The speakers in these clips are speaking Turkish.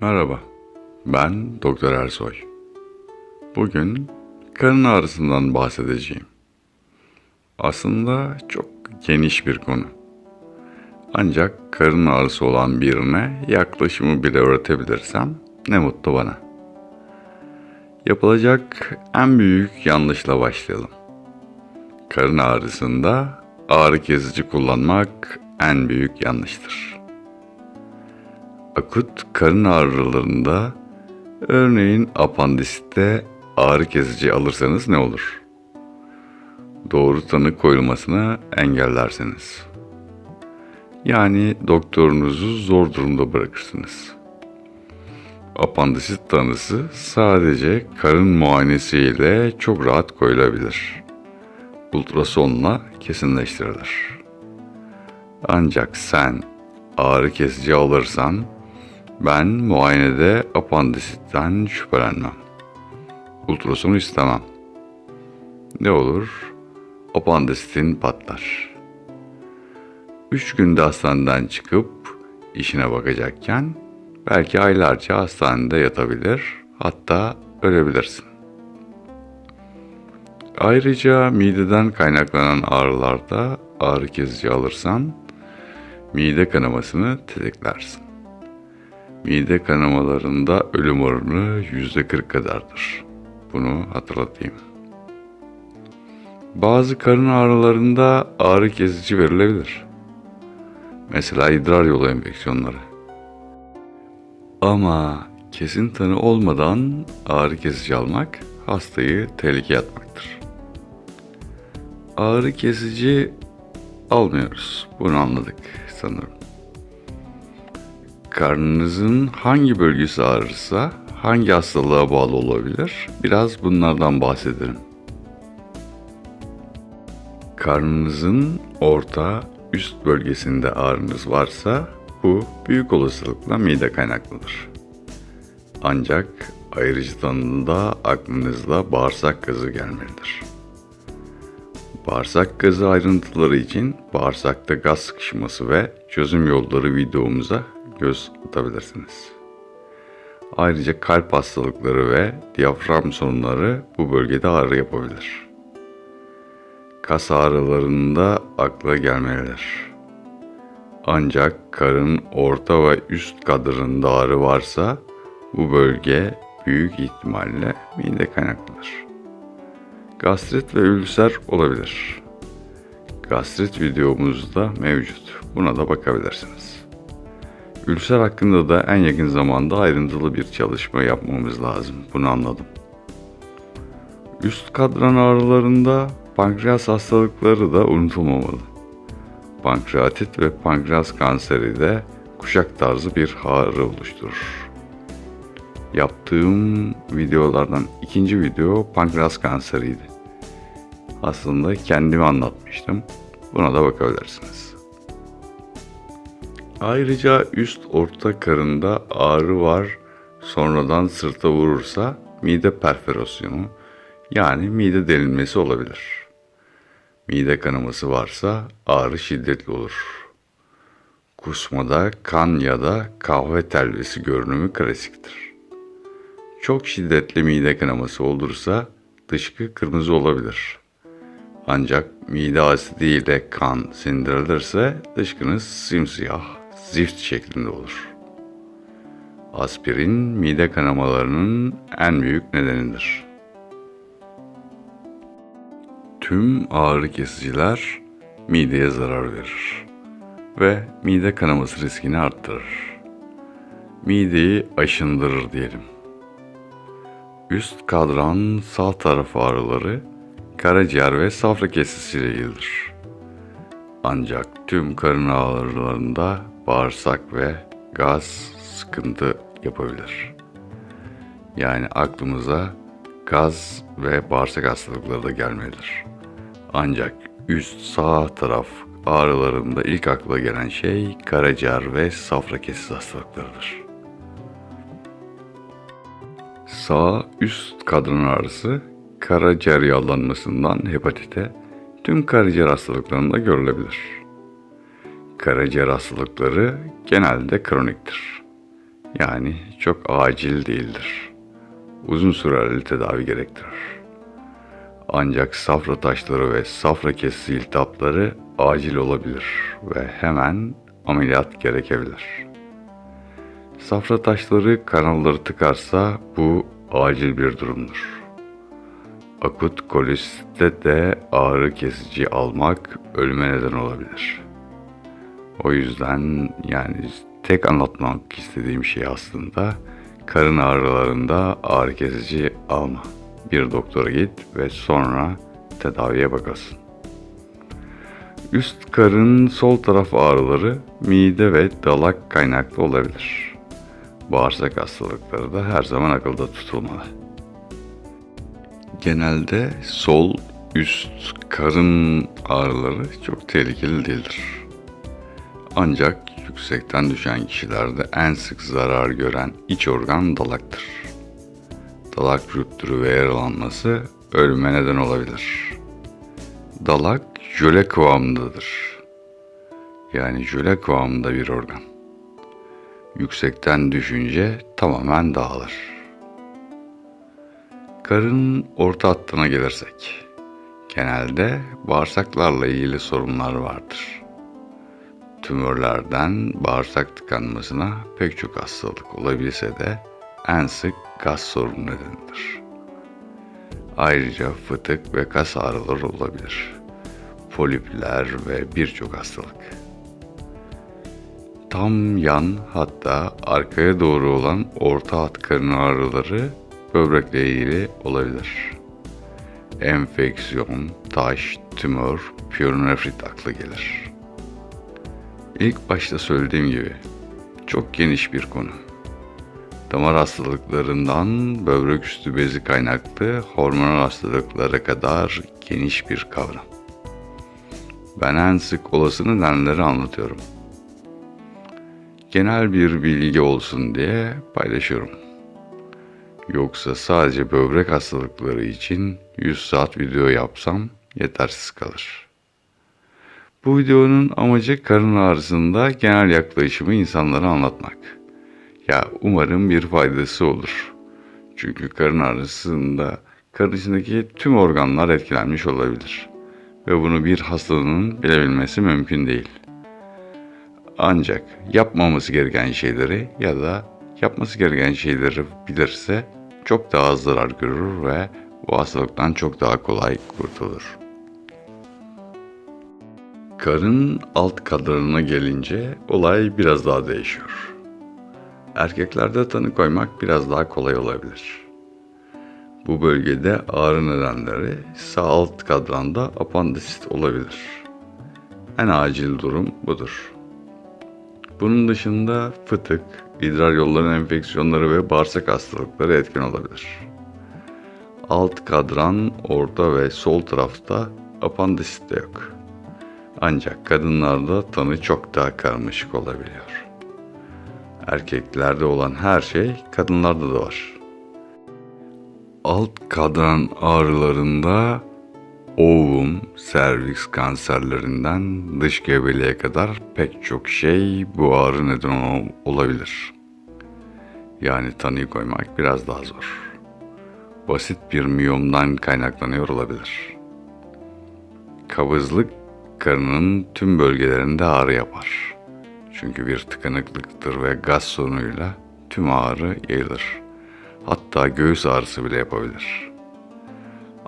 Merhaba, ben Doktor Ersoy. Bugün karın ağrısından bahsedeceğim. Aslında çok geniş bir konu. Ancak karın ağrısı olan birine yaklaşımı bile öğretebilirsem ne mutlu bana. Yapılacak en büyük yanlışla başlayalım. Karın ağrısında ağrı kesici kullanmak en büyük yanlıştır. Akut karın ağrılarında örneğin apandisitte ağrı kesici alırsanız ne olur? Doğru tanı koyulmasını engellersiniz. Yani doktorunuzu zor durumda bırakırsınız. Apandisit tanısı sadece karın muayenesiyle çok rahat koyulabilir. Ultrasonla kesinleştirilir. Ancak sen ağrı kesici alırsan ben muayenede apandisitten şüphelenmem. Ultrasonu istemem. Ne olur? Apandisitin patlar. Üç günde hastaneden çıkıp işine bakacakken belki aylarca hastanede yatabilir, hatta ölebilirsin. Ayrıca mideden kaynaklanan ağrılarda ağrı kesici alırsan mide kanamasını tetiklersin. Mide kanamalarında ölüm oranı yüzde 40 kadardır. Bunu hatırlatayım. Bazı karın ağrılarında ağrı kesici verilebilir. Mesela idrar yolu enfeksiyonları. Ama kesin tanı olmadan ağrı kesici almak hastayı tehlikeye atmaktır. Ağrı kesici almıyoruz. Bunu anladık sanırım. Karnınızın hangi bölgesi ağrırsa hangi hastalığa bağlı olabilir? Biraz bunlardan bahsedelim. Karnınızın orta üst bölgesinde ağrınız varsa bu büyük olasılıkla mide kaynaklıdır. Ancak ayrıcı tanında aklınızda bağırsak gazı gelmelidir. Bağırsak gazı ayrıntıları için bağırsakta gaz sıkışması ve çözüm yolları videomuza göz atabilirsiniz. Ayrıca kalp hastalıkları ve diyafram sorunları bu bölgede ağrı yapabilir. Kas ağrılarında akla gelmelidir. Ancak karın orta ve üst kadrında ağrı varsa bu bölge büyük ihtimalle mide kaynaklıdır. Gastrit ve ülser olabilir. Gastrit videomuzda mevcut. Buna da bakabilirsiniz. Ülser hakkında da en yakın zamanda ayrıntılı bir çalışma yapmamız lazım. Bunu anladım. Üst kadran ağrılarında pankreas hastalıkları da unutulmamalı. Pankreatit ve pankreas kanseri de kuşak tarzı bir ağrı oluşturur. Yaptığım videolardan ikinci video pankreas kanseriydi. Aslında kendimi anlatmıştım. Buna da bakabilirsiniz. Ayrıca üst orta karında ağrı var, sonradan sırta vurursa mide perforasyonu yani mide delinmesi olabilir. Mide kanaması varsa ağrı şiddetli olur. Kusmada kan ya da kahve telvesi görünümü klasiktir. Çok şiddetli mide kanaması olursa dışkı kırmızı olabilir. Ancak mide asidiyle kan sindirilirse dışkınız simsiyah, zift şeklinde olur. Aspirin mide kanamalarının en büyük nedenidir. Tüm ağrı kesiciler mideye zarar verir ve mide kanaması riskini arttırır. Mideyi aşındırır diyelim. Üst kadran sağ taraf ağrıları karaciğer ve safra kesisiyle ilgilidir. Ancak tüm karın ağrılarında bağırsak ve gaz sıkıntı yapabilir. Yani aklımıza gaz ve bağırsak hastalıkları da gelmelidir. Ancak üst sağ taraf ağrılarında ilk akla gelen şey karaciğer ve safra kesesi hastalıklarıdır. Sağ üst kadran ağrısı karaciğer yağlanmasından hepatite tüm karaciğer hastalıklarında görülebilir. Karaciğer hastalıkları genelde kroniktir. Yani çok acil değildir. Uzun süreli tedavi gerektirir. Ancak safra taşları ve safra kesesi iltihapları acil olabilir ve hemen ameliyat gerekebilir. Safra taşları kanalları tıkarsa bu acil bir durumdur. Akut kolesitte de ağrı kesici almak ölüme neden olabilir. O yüzden yani tek anlatmak istediğim şey aslında karın ağrılarında ağrı kesici alma. Bir doktora git ve sonra tedaviye bakasın. Üst karın sol taraf ağrıları mide ve dalak kaynaklı olabilir. Bağırsak hastalıkları da her zaman akılda tutulmalı. Genelde sol üst karın ağrıları çok tehlikeli değildir. Ancak yüksekten düşen kişilerde en sık zarar gören iç organ dalaktır. Dalak rüptürü ve yaralanması ölüme neden olabilir. Dalak jöle kıvamındadır. Yani jöle kıvamında bir organ. Yüksekten düşünce tamamen dağılır. Karın orta hattına gelirsek, genelde bağırsaklarla ilgili sorunlar vardır. Tümörlerden bağırsak tıkanmasına pek çok hastalık olabilse de en sık gaz sorunu nedenidir. Ayrıca fıtık ve kas ağrıları olabilir. Polipler ve birçok hastalık. Tam yan hatta arkaya doğru olan orta hat karın ağrıları böbrekle ilgili olabilir. Enfeksiyon, taş, tümör, piyoronefrit akla gelir. İlk başta söylediğim gibi çok geniş bir konu. Damar hastalıklarından böbrek üstü bezi kaynaklı hormonal hastalıklara kadar geniş bir kavram. Ben en sık olası nedenleri anlatıyorum. Genel bir bilgi olsun diye paylaşıyorum. Yoksa sadece böbrek hastalıkları için 100 saat video yapsam yetersiz kalır. Bu videonun amacı karın ağrısında genel yaklaşımı insanlara anlatmak. Ya umarım bir faydası olur. Çünkü karın ağrısında karın içindeki tüm organlar etkilenmiş olabilir. Ve bunu bir hastanın bilebilmesi mümkün değil. Ancak yapmaması gereken şeyleri ya da yapması gereken şeyleri bilirse çok daha az zarar görür ve bu hastalıktan çok daha kolay kurtulur. Karın alt kadranına gelince olay biraz daha değişiyor. Erkeklerde tanı koymak biraz daha kolay olabilir. Bu bölgede ağrı nedenleri sağ alt kadranda apandisit olabilir. En acil durum budur. Bunun dışında fıtık, idrar yolları enfeksiyonları ve bağırsak hastalıkları etkin olabilir. Alt kadran, orta ve sol tarafta apandisit de yok. Ancak kadınlarda tanı çok daha karmaşık olabiliyor. Erkeklerde olan her şey kadınlarda da var. Alt kadran ağrılarında ovum, serviks kanserlerinden dış gebeliğe kadar pek çok şey bu ağrı neden olabilir. Yani tanıyı koymak biraz daha zor. Basit bir miyomdan kaynaklanıyor olabilir. Kabızlık karının tüm bölgelerinde ağrı yapar. Çünkü bir tıkanıklıktır ve gaz sorunuyla tüm ağrı yayılır. Hatta göğüs ağrısı bile yapabilir.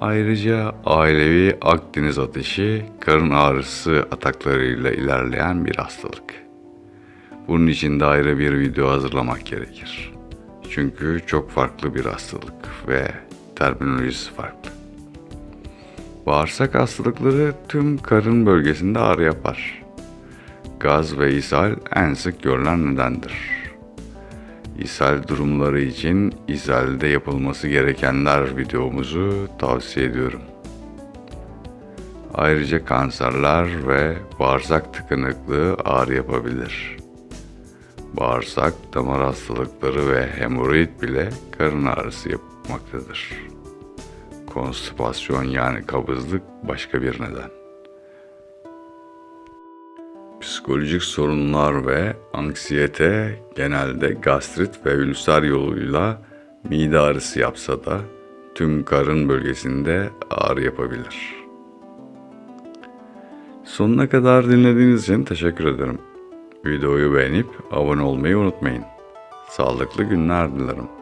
Ayrıca ailevi Akdeniz ateşi karın ağrısı ataklarıyla ilerleyen bir hastalık. Bunun için de ayrı bir video hazırlamak gerekir. Çünkü çok farklı bir hastalık ve terminolojisi farklı. Bağırsak hastalıkları tüm karın bölgesinde ağrı yapar. Gaz ve ishal en sık görülen nedendir. İshal durumları için ishalde yapılması gerekenler videomuzu tavsiye ediyorum. Ayrıca kanserler ve bağırsak tıkanıklığı ağrı yapabilir. Bağırsak, damar hastalıkları ve hemoroid bile karın ağrısı yapmaktadır. Konstipasyon yani kabızlık başka bir neden. psikolojik sorunlar ve anksiyete genelde gastrit ve ülser yoluyla mide ağrısı yapsa da tüm karın bölgesinde ağrı yapabilir. Sonuna kadar dinlediğiniz için teşekkür ederim. Videoyu beğenip abone olmayı unutmayın. Sağlıklı günler dilerim.